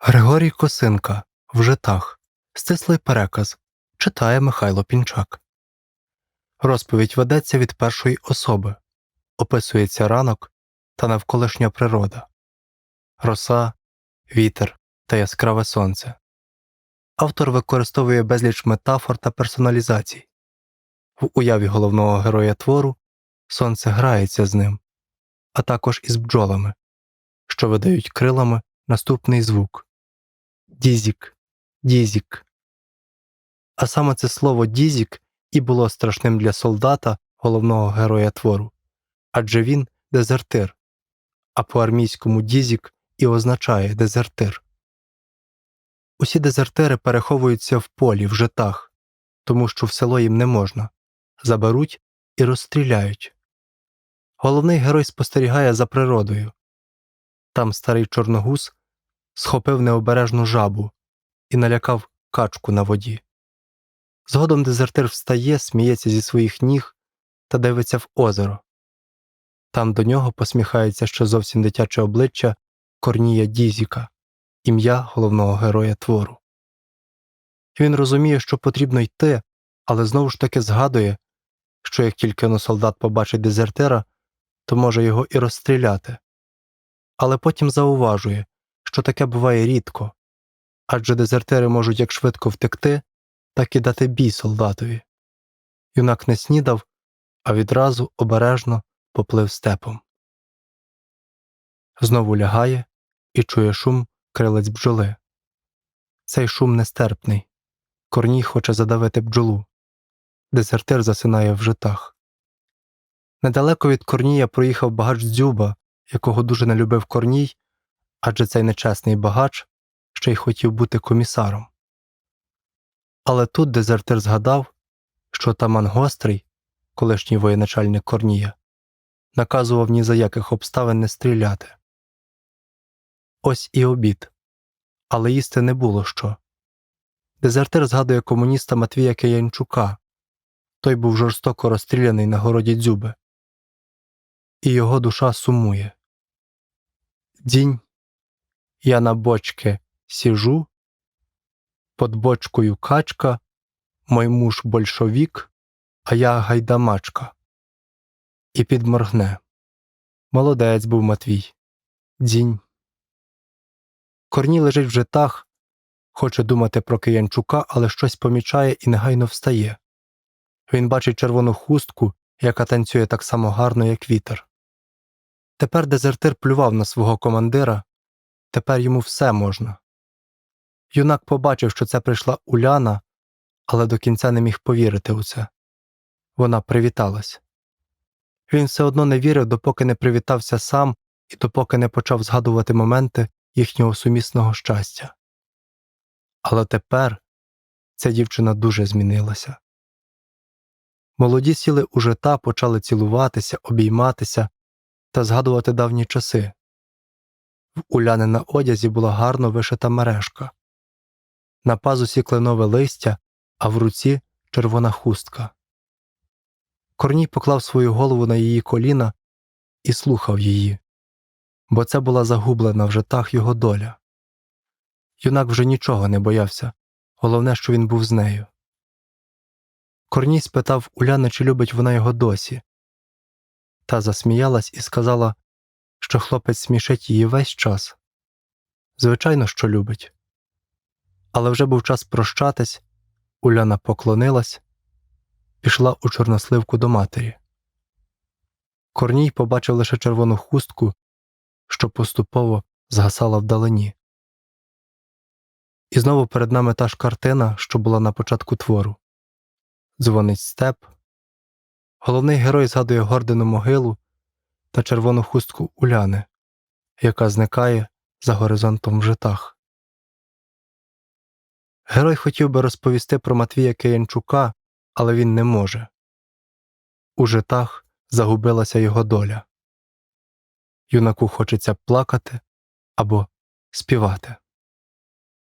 Григорій Косинка в житах. Стислий переказ. Читає Михайло Пінчак. Розповідь ведеться від першої особи. Описується ранок та навколишня природа. Роса, вітер та яскраве сонце. Автор використовує безліч метафор та персоналізацій. В уяві головного героя твору сонце грається з ним, а також із бджолами, що видають крилами наступний звук Дізік, Дізік. А саме це слово Дізік і було страшним для солдата, головного героя твору, адже він дезертир, а по армійському Дізік і означає дезертир. Усі дезертири переховуються в полі, в житах, тому що в село їм не можна, заберуть і розстріляють. Головний герой спостерігає за природою. Там старий чорногуз схопив необережну жабу і налякав качку на воді. Згодом дезертир встає, сміється зі своїх ніг та дивиться в озеро. Там до нього посміхається ще зовсім дитяче обличчя Корнія Дізіка, ім'я головного героя твору. Він розуміє, що потрібно йти, але знову ж таки згадує, що як тільки но солдат побачить дезертира, то може його і розстріляти. Але потім зауважує, що таке буває рідко адже дезертири можуть як швидко втекти, так і дати бій солдатові. Юнак не снідав, а відразу обережно поплив степом. Знову лягає і чує шум крилець бджоли. Цей шум нестерпний. Корній хоче задавити бджолу. Дезертир засинає в житах. Недалеко від Корнія проїхав багач дзюба, якого дуже не любив Корній, адже цей нечесний багач ще й хотів бути комісаром. Але тут дезертир згадав, що таман гострий, колишній воєначальник Корнія, наказував ні за яких обставин не стріляти. Ось і обід. Але їсти не було що. Дезертир згадує комуніста Матвія Киянчука. Той був жорстоко розстріляний на городі дзюби. І його душа сумує. Дінь, я на бочке сижу, под бочкою качка, мой муж большовік, а я гайдамачка. І підморгне. Молодець був Матвій. Дзінь. Корній лежить в житах, хоче думати про Киянчука, але щось помічає і негайно встає. Він бачить червону хустку, яка танцює так само гарно, як вітер. Тепер дезертир плював на свого командира, тепер йому все можна. Юнак побачив, що це прийшла Уляна, але до кінця не міг повірити у це. Вона привіталась. Він все одно не вірив, допоки не привітався сам і допоки не почав згадувати моменти їхнього сумісного щастя. Але тепер ця дівчина дуже змінилася. Молоді сіли у жита, почали цілуватися, обійматися та згадувати давні часи. В Уляни на одязі була гарно вишита мережка, на пазусі кленове листя, а в руці червона хустка. Корній поклав свою голову на її коліна і слухав її, бо це була загублена в житах його доля. Юнак вже нічого не боявся, головне, що він був з нею. Корній спитав Уляни, чи любить вона його досі. Та засміялась і сказала, що хлопець смішить її весь час. Звичайно, що любить. Але вже був час прощатись, Уляна поклонилась, пішла у чорносливку до матері. Корній побачив лише червону хустку, що поступово згасала вдалині. І знову перед нами та ж картина, що була на початку твору дзвонить степ. Головний герой згадує гордину могилу та червону хустку Уляни, яка зникає за горизонтом в житах. Герой хотів би розповісти про Матвія Киянчука, але він не може. У житах загубилася його доля. Юнаку хочеться плакати або співати.